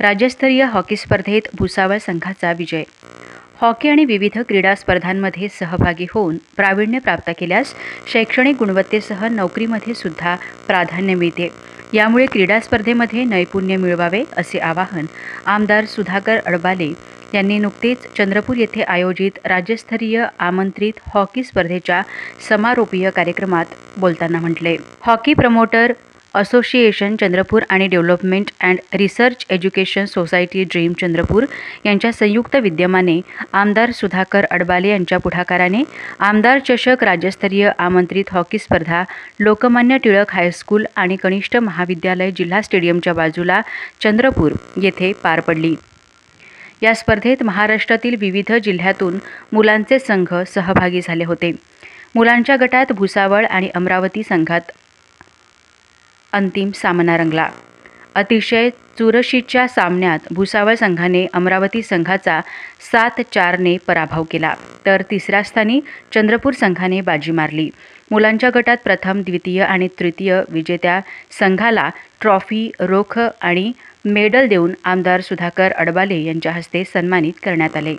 राज्यस्तरीय हॉकी स्पर्धेत भुसावळ संघाचा विजय. हॉकी आणि विविध क्रीडा स्पर्धांमध्ये सहभागी होऊन प्रावीण्य प्राप्त केल्यास शैक्षणिक गुणवत्तेसह नोकरीमध्ये सुद्धा प्राधान्य मिळते. यामुळे क्रीडा स्पर्धेमध्ये नैपुण्य मिळवावे असे आवाहन आमदार सुधाकर अडबाले यांनी नुकतेच चंद्रपूर येथे आयोजित राज्यस्तरीय आमंत्रित हॉकी स्पर्धेच्या समारोपीय कार्यक्रमात बोलताना म्हटले. हॉकी प्रमोटर असोसिएशन चंद्रपूर आणि development and research education society dream Chandrapur यांच्या संयुक्त विद्यमाने आमदार सुधाकर अडबाले यांच्या पुढाकाराने आमदार चषक राज्यस्तरीय आमंत्रित हॉकी स्पर्धा लोकमान्य टिळक हायस्कूल आणि कनिष्ठ महाविद्यालय जिल्हा स्टेडियमच्या बाजूला चंद्रपूर येथे पार पडली. या स्पर्धेत महाराष्ट्रातील विविध जिल्ह्यातून मुलांचे संघ सहभागी झाले होते. मुलांच्या गटात भुसावळ आणि अमरावती संघात अंतिम सामना रंगला. अतिशय चुरशीच्या सामन्यात भुसावळ संघाने अमरावती संघाचा सात चारने पराभव केला. तर तिसऱ्या स्थानी चंद्रपूर संघाने बाजी मारली. मुलांच्या गटात प्रथम द्वितीय आणि तृतीय विजेत्या संघाला ट्रॉफी रोख आणि मेडल देऊन आमदार सुधाकर अडबाले यांच्या हस्ते सन्मानित करण्यात आले.